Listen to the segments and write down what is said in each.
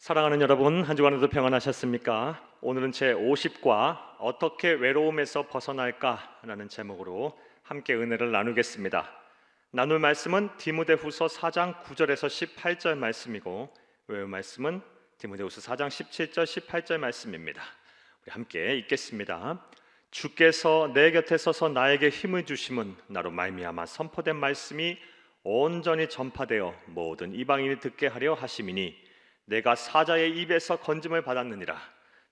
사랑하는 여러분, 한 주간에도 평안하셨습니까? 오늘은 제 50과 어떻게 외로움에서 벗어날까라는 제목으로 함께 은혜를 나누겠습니다. 나눌 말씀은 디모데후서 4장 9절에서 18절 말씀이고 외울 말씀은 디모데후서 4장 17절 18절 말씀입니다. 우리 함께 읽겠습니다. 주께서 내 곁에 서서 나에게 힘을 주심은 나로 말미암아 선포된 말씀이 온전히 전파되어 모든 이방인이 듣게 하려 하심이니 내가 사자의 입에서 건짐을 받았느니라.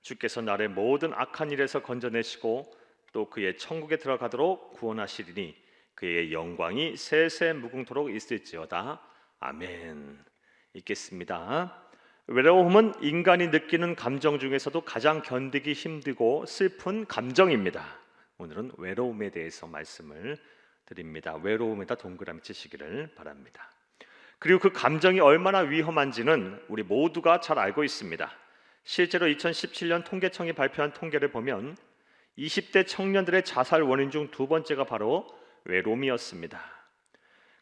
주께서 나를 모든 악한 일에서 건져내시고 또 그의 천국에 들어가도록 구원하시리니 그의 영광이 세세 무궁토록 있을지어다. 아멘. 읽겠습니다. 외로움은 인간이 느끼는 감정 중에서도 가장 견디기 힘들고 슬픈 감정입니다. 오늘은 외로움에 대해서 말씀을 드립니다. 외로움에다 동그라미 치시기를 바랍니다 그리고 그 감정이 얼마나 위험한지는 우리 모두가 잘 알고 있습니다. 실제로 2017년 통계청이 발표한 통계를 보면 20대 청년들의 자살 원인 중 두 번째가 바로 외로움이었습니다.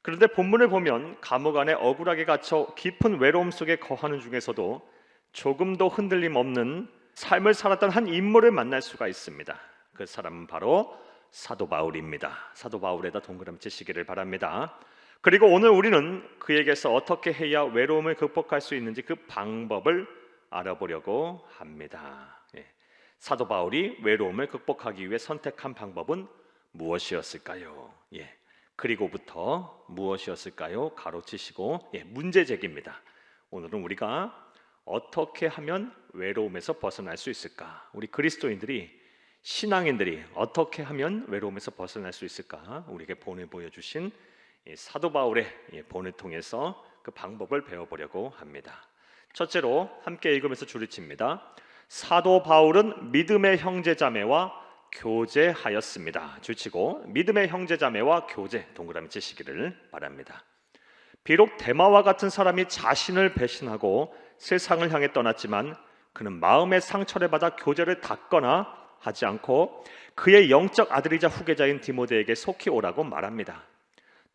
그런데 본문을 보면 감옥 안에 억울하게 갇혀 깊은 외로움 속에 거하는 중에서도 조금도 흔들림 없는 삶을 살았던 한 인물을 만날 수가 있습니다. 그 사람은 바로 사도 바울입니다. 사도 바울에다 동그라미 치시기를 바랍니다. 그리고 오늘 우리는 그에게서 어떻게 해야 외로움을 극복할 수 있는지 그 방법을 알아보려고 합니다. 예. 사도 바울이 외로움을 극복하기 위해 선택한 방법은 무엇이었을까요? 예. 그리고부터 무엇이었을까요? 가로치시고 예, 문제 제기입니다. 오늘은 우리가 어떻게 하면 외로움에서 벗어날 수 있을까? 우리 그리스도인들이 신앙인들이 어떻게 하면 외로움에서 벗어날 수 있을까? 우리에게 본을 보여주신 사도 바울의 본을 통해서 그 방법을 배워보려고 합니다. 첫째로 함께 읽으면서 줄을 칩니다. 사도 바울은 믿음의 형제자매와 교제하였습니다. 줄치고 믿음의 형제자매와 교제 동그라미 치시기를 바랍니다. 비록 대마와 같은 사람이 자신을 배신하고 세상을 향해 떠났지만 그는 마음의 상처를 받아 교제를 닫거나 하지 않고 그의 영적 아들이자 후계자인 디모데에게 속히 오라고 말합니다.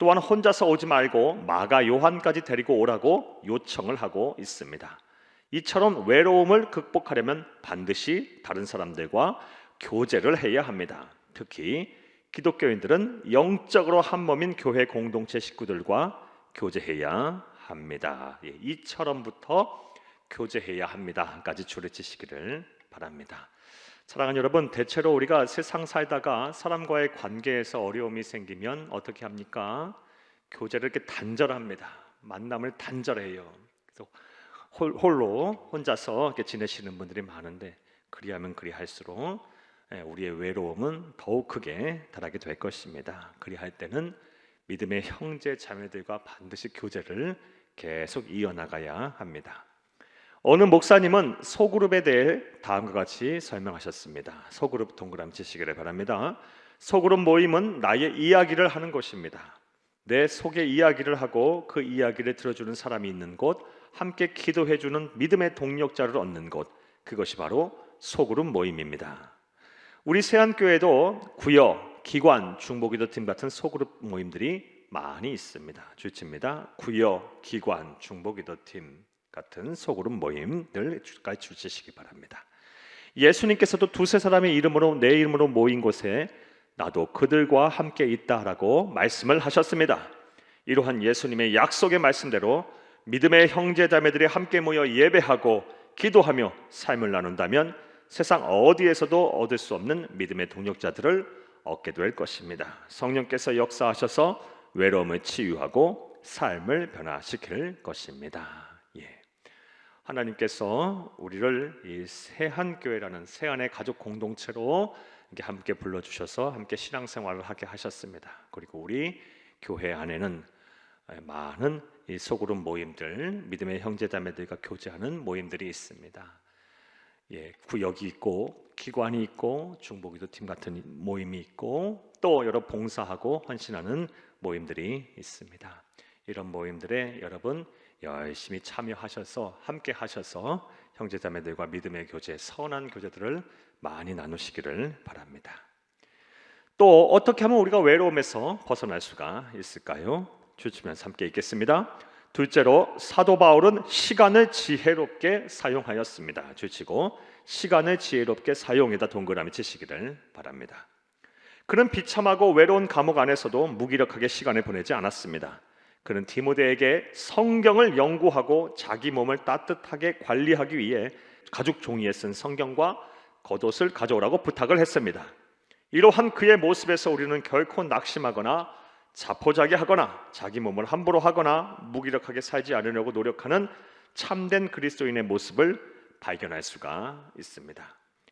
또한 혼자서 오지 말고 마가 요한까지 데리고 오라고 요청을 하고 있습니다. 이처럼 외로움을 극복하려면 반드시 다른 사람들과 교제를 해야 합니다. 특히 기독교인들은 영적으로 한 몸인 교회 공동체 식구들과 교제해야 합니다. 예, 이처럼부터 교제해야 합니다.까지 줄을 치시기를 바랍니다. 사랑하는 여러분, 대체로 우리가 세상 살다가 사람과의 관계에서 어려움이 생기면 어떻게 합니까? 교제를 이렇게 단절합니다. 만남을 단절해요. 그래서 홀로 혼자서 이렇게 지내시는 분들이 많은데 그리하면 그리할수록 예, 우리의 외로움은 더욱 크게 달하게 될 것입니다. 그리할 때는 믿음의 형제 자매들과 반드시 교제를 계속 이어나가야 합니다. 어느 목사님은 소그룹에 대해 다음과 같이 설명하셨습니다. 소그룹 동그라미 치시기를 바랍니다. 소그룹 모임은 나의 이야기를 하는 곳입니다. 내 속의 이야기를 하고 그 이야기를 들어주는 사람이 있는 곳, 함께 기도해주는 믿음의 동력자를 얻는 곳, 그것이 바로 소그룹 모임입니다. 우리 세안교회도 구역, 기관, 중보기도팀 같은 소그룹 모임들이 많이 있습니다. 주치입니다. 구역, 기관, 중보기도팀 같은 소그룹 모임들 주시기 바랍니다. 예수님께서도 두세 사람의 이름으로 내 이름으로 모인 곳에 나도 그들과 함께 있다라고 말씀을 하셨습니다. 이러한 예수님의 약속의 말씀대로 믿음의 형제 자매들이 함께 모여 예배하고 기도하며 삶을 나눈다면 세상 어디에서도 얻을 수 없는 믿음의 동력자들을 얻게 될 것입니다. 성령께서 역사하셔서 외로움을 치유하고 삶을 변화시킬 것입니다. 하나님께서 우리를 이 세한 교회라는 세한의 가족 공동체로 이렇게 함께 불러 주셔서 함께 신앙생활을 하게 하셨습니다. 그리고 우리 교회 안에는 많은 이 소그룹 모임들, 믿음의 형제자매들과 교제하는 모임들이 있습니다. 예, 구역이 있고 기관이 있고 중보기도 팀 같은 모임이 있고 또 여러 봉사하고 헌신하는 모임들이 있습니다. 이런 모임들에 여러분 열심히 참여하셔서 함께 하셔서 형제자매들과 믿음의 교제, 선한 교제들을 많이 나누시기를 바랍니다. 또 어떻게 하면 우리가 외로움에서 벗어날 수가 있을까요? 주치면 함께 읽겠습니다. 둘째로 사도 바울은 시간을 지혜롭게 사용하였습니다. 줄치고 시간을 지혜롭게 사용에다 동그라미 치시기를 바랍니다. 그는 비참하고 외로운 감옥 안에서도 무기력하게 시간을 보내지 않았습니다. 그는 디모데에게 성경을 연구하고 자기 몸을 따뜻하게 관리하기 위해 가죽 종이에 쓴 성경과 겉옷을 가져오라고 부탁을 했습니다. 이러한 그의 모습에서 우리는 결코 낙심하거나 자포자기하거나 자기 몸을 함부로 하거나 무기력하게 살지 않으려고 노력하는 참된 그리스도인의 모습을 발견할 수가 있습니다.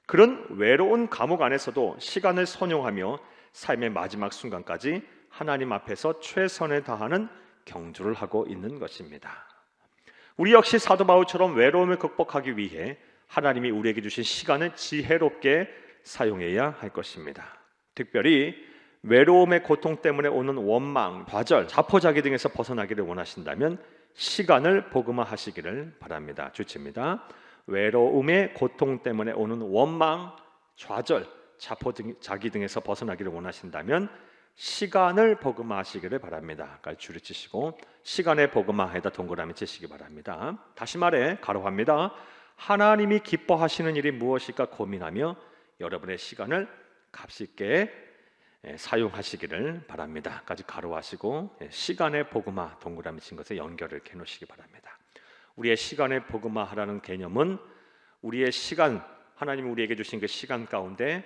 그런 외로운 감옥 안에서도 시간을 선용하며 삶의 마지막 순간까지 하나님 앞에서 최선을 다하는 경주를 하고 있는 것입니다. 우리 역시 사도 바울처럼 외로움을 극복하기 위해 하나님이 우리에게 주신 시간을 지혜롭게 사용해야 할 것입니다. 특별히 외로움의 고통 때문에 오는 원망, 좌절, 자포자기 등에서 벗어나기를 원하신다면 시간을 복음화하시기를 바랍니다. 주치입니다. 외로움의 고통 때문에 오는 원망, 좌절, 자포자기 등에서 벗어나기를 원하신다면 시간을 복음화하시기를 바랍니다. 그러니까 줄을 치시고 시간의 복음화에다 동그라미 치시기 바랍니다. 다시 말해 가로합니다. 하나님이 기뻐하시는 일이 무엇일까 고민하며 여러분의 시간을 값있게 예, 사용하시기를 바랍니다. 까지 가로하시고 예, 시간의 복음화 동그라미 친 것에 연결을 해 놓으시기 바랍니다. 우리의 시간의 복음화하라는 개념은 우리의 시간 하나님이 우리에게 주신 그 시간 가운데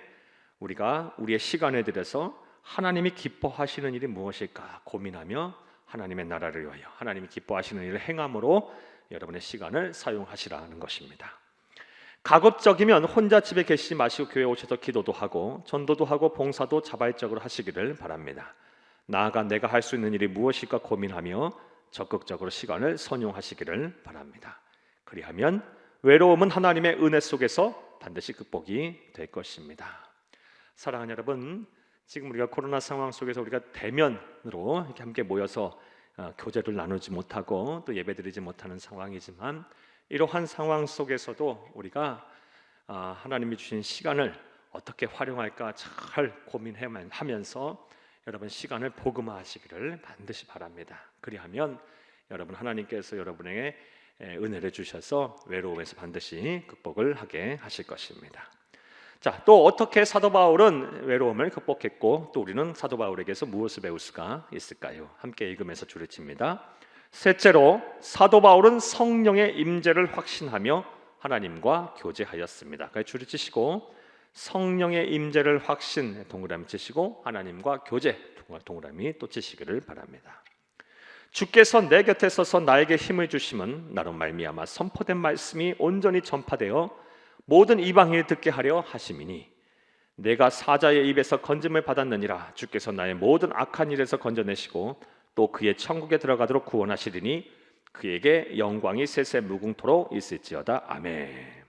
우리가 우리의 시간에 들여서 하나님이 기뻐하시는 일이 무엇일까 고민하며 하나님의 나라를 위하여 하나님이 기뻐하시는 일을 행함으로 여러분의 시간을 사용하시라는 것입니다. 가급적이면 혼자 집에 계시지 마시고 교회 오셔서 기도도 하고 전도도 하고 봉사도 자발적으로 하시기를 바랍니다. 나아가 내가 할 수 있는 일이 무엇일까 고민하며 적극적으로 시간을 선용하시기를 바랍니다. 그리하면 외로움은 하나님의 은혜 속에서 반드시 극복이 될 것입니다. 사랑하는 여러분, 지금 우리가 코로나 상황 속에서 우리가 대면으로 이렇게 함께 모여서 어, 교제를 나누지 못하고 또 예배드리지 못하는 상황이지만 이러한 상황 속에서도 우리가 아, 하나님이 주신 시간을 어떻게 활용할까 잘 고민하면서 여러분 시간을 복음화하시기를 반드시 바랍니다. 그리하면 여러분 하나님께서 여러분에게 은혜를 주셔서 외로움에서 반드시 극복을 하게 하실 것입니다. 자, 또 어떻게 사도 바울은 외로움을 극복했고 또 우리는 사도 바울에게서 무엇을 배울 수가 있을까요? 함께 읽으면서 줄을 칩니다. 셋째로 사도 바울은 성령의 임재를 확신하며 하나님과 교제하였습니다. 그래서 줄을 치시고 성령의 임재를 확신 동그라미 치시고 하나님과 교제 동그라미 또 치시기를 바랍니다. 주께서 내 곁에 서서 나에게 힘을 주심은 나로 말미암아 선포된 말씀이 온전히 전파되어 모든 이방인이 듣게 하려 하심이니 내가 사자의 입에서 건짐을 받았느니라 주께서 나의 모든 악한 일에서 건져내시고 또 그의 천국에 들어가도록 구원하시리니 그에게 영광이 세세 무궁토록 있을지어다 아멘.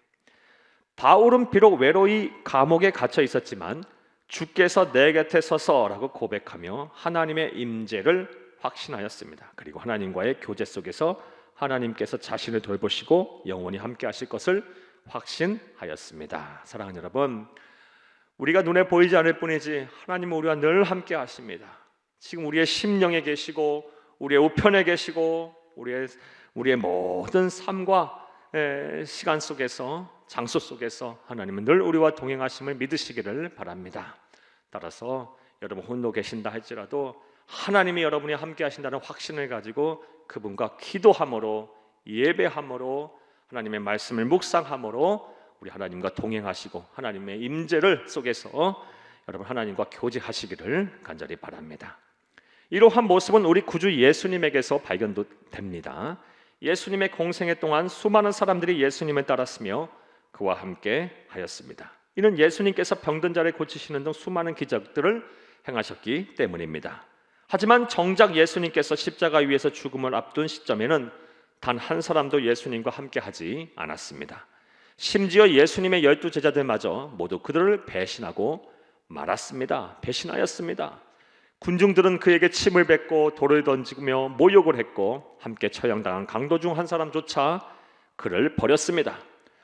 바울은 비록 외로이 감옥에 갇혀 있었지만 주께서 내 곁에 서서라고 고백하며 하나님의 임재를 확신하였습니다. 그리고 하나님과의 교제 속에서 하나님께서 자신을 돌보시고 영원히 함께 하실 것을 확신하였습니다. 사랑하는 여러분, 우리가 눈에 보이지 않을 뿐이지 하나님은 우리와 늘 함께 하십니다. 지금 우리의 심령에 계시고 우리의 우편에 계시고 우리의 우리의 모든 삶과 시간 속에서 장소 속에서 하나님은 늘 우리와 동행하심을 믿으시기를 바랍니다. 따라서 여러분 혼로 계신다 할지라도 하나님이 여러분이 함께 하신다는 확신을 가지고 그분과 기도함으로 예배함으로 하나님의 말씀을 묵상함으로 우리 하나님과 동행하시고 하나님의 임재를 속에서 여러분 하나님과 교제하시기를 간절히 바랍니다. 이러한 모습은 우리 구주 예수님에게서 발견됩니다. 예수님의 공생애 동안 수많은 사람들이 예수님을 따랐으며 그와 함께 하였습니다. 이는 예수님께서 병든 자를 고치시는 등 수많은 기적들을 행하셨기 때문입니다. 하지만 정작 예수님께서 십자가 위에서 죽음을 앞둔 시점에는 단 한 사람도 예수님과 함께 하지 않았습니다. 심지어 예수님의 열두 제자들마저 모두 그들을 배신하고 말았습니다. 배신하였습니다. 군중들은 그에게 침을 뱉고 돌을 던지며 모욕을 했고 함께 처형당한 강도 중 한 사람조차 그를 버렸습니다.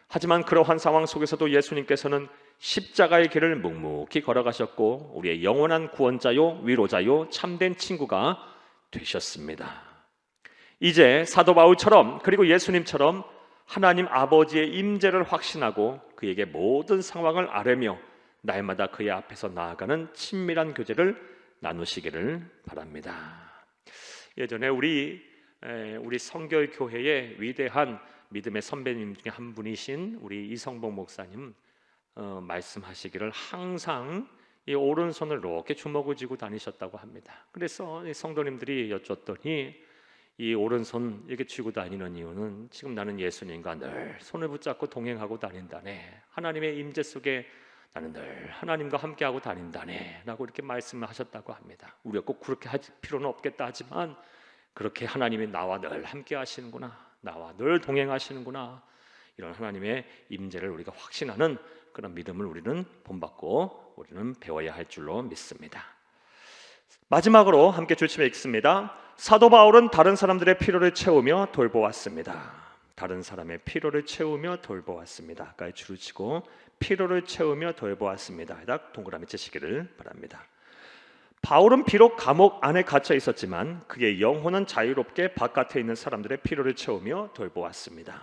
하지만 그러한 상황 속에서도 예수님께서는 십자가의 길을 묵묵히 걸어가셨고 우리의 영원한 구원자요 위로자요 참된 친구가 되셨습니다. 이제 사도 바울처럼 그리고 예수님처럼 하나님 아버지의 임재를 확신하고 그에게 모든 상황을 아뢰며 날마다 그의 앞에서 나아가는 친밀한 교제를 나누시기를 바랍니다. 예전에 우리 에, 우리 성결 교회의 위대한 믿음의 선배님 중에 한 분이신 우리 이성봉 목사님 어, 말씀하시기를 항상 이 오른손을 이렇게 주먹을 쥐고 다니셨다고 합니다. 그래서 이 성도님들이 여쭸더니 이 오른손 이렇게 쥐고 다니는 이유는 지금 나는 예수님과 늘 손을 붙잡고 동행하고 다닌다네. 하나님의 임재 속에 나는 늘 하나님과 함께하고 다닌다네라고 이렇게 말씀을 하셨다고 합니다. 우리가 꼭 그렇게 할 필요는 없겠다 하지만 그렇게 하나님이 나와 늘 함께 하시는구나. 나와 늘 동행하시는구나. 이런 하나님의 임재를 우리가 확신하는 그런 믿음을 우리는 본받고 우리는 배워야 할 줄로 믿습니다. 마지막으로 함께 줄침에 읽습니다. 사도 바울은 다른 사람들의 필요를 채우며 돌보았습니다. 다른 사람의 필요를 채우며 돌보았습니다. 아까 줄을 치고 필요를 채우며 돌보았습니다. 딱 동그라미 치시기를 바랍니다. 바울은 비록 감옥 안에 갇혀 있었지만 그의 영혼은 자유롭게 바깥에 있는 사람들의 필요를 채우며 돌보았습니다.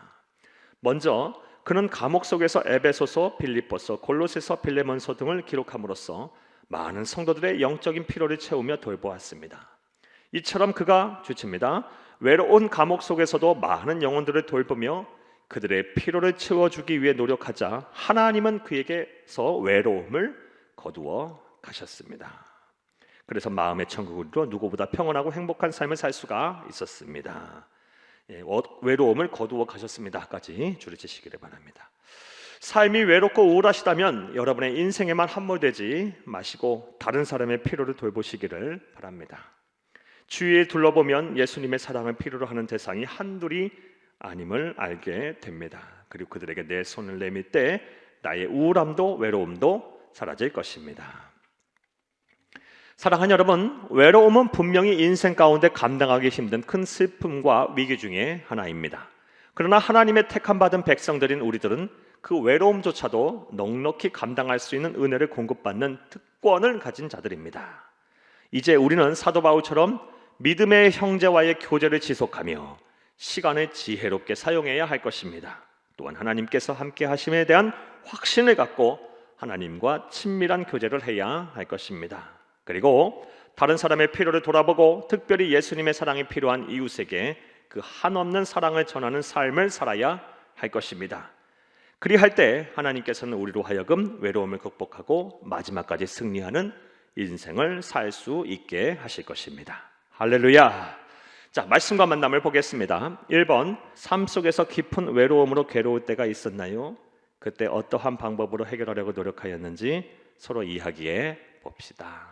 먼저 그는 감옥 속에서 에베소서, 빌립보서, 골로새서, 빌레몬서 등을 기록함으로써 많은 성도들의 영적인 필요를 채우며 돌보았습니다. 이처럼 그가 주칩니다. 외로운 감옥 속에서도 많은 영혼들을 돌보며 그들의 필요를 채워주기 위해 노력하자 하나님은 그에게서 외로움을 거두어 가셨습니다. 그래서 마음의 천국으로 누구보다 평온하고 행복한 삶을 살 수가 있었습니다. 예, 어, 외로움을 거두어 가셨습니다까지 줄을 치시기를 바랍니다. 삶이 외롭고 우울하시다면 여러분의 인생에만 함몰되지 마시고 다른 사람의 필요를 돌보시기를 바랍니다. 주위에 둘러보면 예수님의 사랑을 필요로 하는 대상이 한둘이 아님을 알게 됩니다. 그리고 그들에게 내 손을 내밀 때 나의 우울함도 외로움도 사라질 것입니다. 사랑하는 여러분, 외로움은 분명히 인생 가운데 감당하기 힘든 큰 슬픔과 위기 중에 하나입니다. 그러나 하나님의 택함 받은 백성들인 우리들은 그 외로움조차도 넉넉히 감당할 수 있는 은혜를 공급받는 특권을 가진 자들입니다. 이제 우리는 사도 바울처럼 믿음의 형제와의 교제를 지속하며 시간을 지혜롭게 사용해야 할 것입니다. 또한 하나님께서 함께 하심에 대한 확신을 갖고 하나님과 친밀한 교제를 해야 할 것입니다. 그리고 다른 사람의 필요를 돌아보고 특별히 예수님의 사랑이 필요한 이웃에게 그 한없는 사랑을 전하는 삶을 살아야 할 것입니다. 그리할 때 하나님께서는 우리로 하여금 외로움을 극복하고 마지막까지 승리하는 인생을 살 수 있게 하실 것입니다. 할렐루야. 자, 말씀과 만남을 보겠습니다. 1번, 삶 속에서 깊은 외로움으로 괴로울 때가 있었나요? 그때 어떠한 방법으로 해결하려고 노력하였는지 서로 이야기해 봅시다.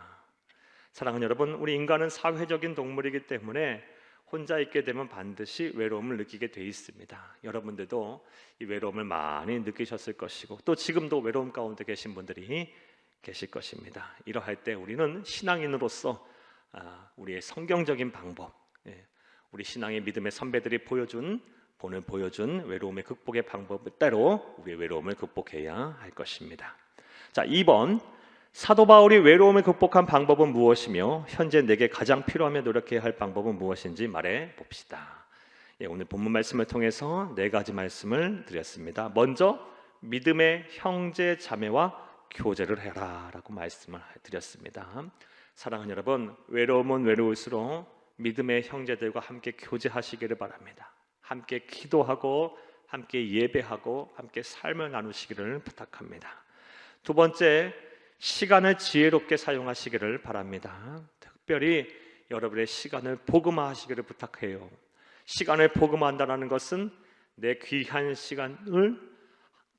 사랑하는 여러분, 우리 인간은 사회적인 동물이기 때문에 혼자 있게 되면 반드시 외로움을 느끼게 돼 있습니다. 여러분들도 이 외로움을 많이 느끼셨을 것이고 또 지금도 외로움 가운데 계신 분들이 계실 것입니다. 이러할 때 우리는 신앙인으로서 아, 우리의 성경적인 방법, 예, 우리 신앙의 믿음의 선배들이 보여준 본을 보여준 외로움의 극복의 방법대로 우리의 외로움을 극복해야 할 것입니다. 자, 2번 사도 바울이 외로움을 극복한 방법은 무엇이며 현재 내게 가장 필요하며 노력해야 할 방법은 무엇인지 말해 봅시다. 예, 오늘 본문 말씀을 통해서 네 가지 말씀을 드렸습니다. 먼저 믿음의 형제 자매와 교제를 해라라고 말씀을 드렸습니다. 사랑하는 여러분, 외로움은 외로울수록 믿음의 형제들과 함께 교제하시기를 바랍니다. 함께 기도하고 함께 예배하고 함께 삶을 나누시기를 부탁합니다. 두 번째, 시간을 지혜롭게 사용하시기를 바랍니다. 특별히 여러분의 시간을 복음화하시기를 부탁해요. 시간을 복음화한다는 것은 내 귀한 시간을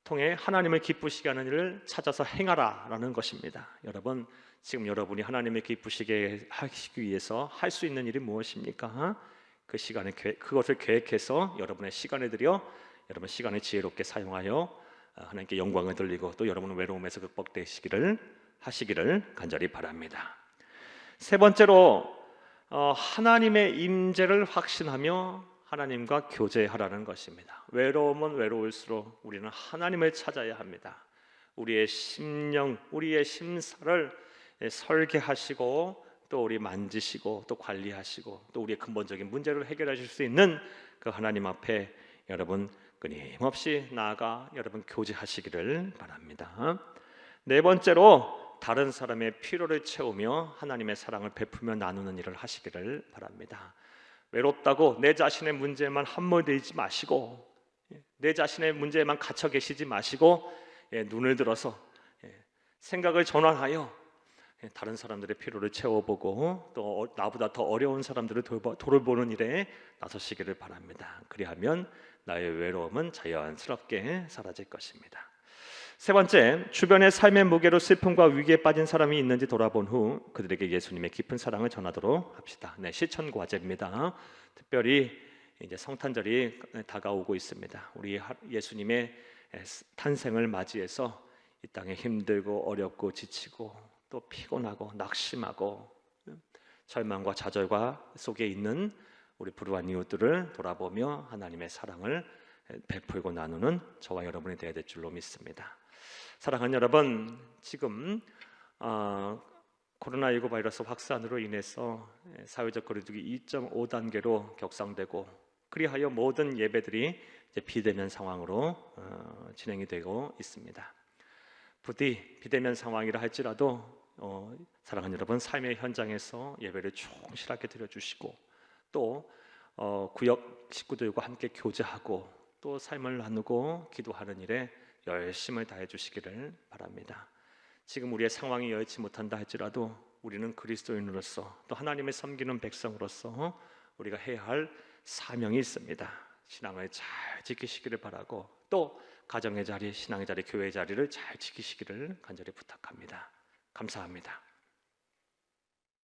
통해 하나님을 기쁘시게 하는 일을 찾아서 행하라라는 것입니다. 여러분 지금 여러분이 하나님을 기쁘시게 하시기 위해서 할 수 있는 일이 무엇입니까? 그 시간을 그것을 계획해서 여러분의 시간을 들여 여러분 시간을 지혜롭게 사용하여 어, 하나님께 영광을 돌리고 또 여러분은 외로움에서 극복되시기를 하시기를 간절히 바랍니다. 세 번째로 어, 하나님의 임재를 확신하며 하나님과 교제하라는 것입니다. 외로움은 외로울수록 우리는 하나님을 찾아야 합니다. 우리의 심령, 우리의 심사를 설계하시고 또 우리 만지시고 또 관리하시고 또 우리의 근본적인 문제를 해결하실 수 있는 그 하나님 앞에 여러분 끊임없이 나아가 여러분 교제하시기를 바랍니다. 네 번째로 다른 사람의 필요를 채우며 하나님의 사랑을 베풀며 나누는 일을 하시기를 바랍니다. 외롭다고 내 자신의 문제에만 함몰되지 마시고 예, 내 자신의 문제에만 갇혀 계시지 마시고 예, 눈을 들어서 예, 생각을 전환하여 예, 다른 사람들의 필요를 채워보고 또 어- 나보다 더 어려운 사람들을 돌보, 돌보는 일에 나서시기를 바랍니다. 그리하면 나의 외로움은 자연스럽게 사라질 것입니다. 세 번째, 주변의 삶의 무게로 슬픔과 위기에 빠진 사람이 있는지 돌아본 후 그들에게 예수님의 깊은 사랑을 전하도록 합시다. 네, 실천 과제입니다. 특별히 이제 성탄절이 다가오고 있습니다. 우리 하- 예수님의 탄생을 맞이해서 이 땅에 힘들고 어렵고 지치고 또 피곤하고 낙심하고 절망과 좌절과 속에 있는 우리 불우한 이웃들을 돌아보며 하나님의 사랑을 베풀고 나누는 저와 여러분이 되어야 될 줄로 믿습니다. 사랑하는 여러분, 지금 어, 코로나19 바이러스 확산으로 인해서 사회적 거리두기 2.5단계로 격상되고 그리하여 모든 예배들이 비대면 상황으로 어, 진행이 되고 있습니다. 부디 비대면 상황이라 할지라도 어, 사랑하는 여러분 삶의 현장에서 예배를 충실하게 드려주시고 또 어, 구역 식구들과 함께 교제하고 또 삶을 나누고 기도하는 일에 열심을 다해 주시기를 바랍니다. 지금 우리의 상황이 여의치 못한다 할지라도 우리는 그리스도인으로서 또 하나님의 섬기는 백성으로서 우리가 해야 할 사명이 있습니다. 신앙을 잘 지키시기를 바라고 또 가정의 자리, 신앙의 자리, 교회의 자리를 잘 지키시기를 간절히 부탁합니다. 감사합니다.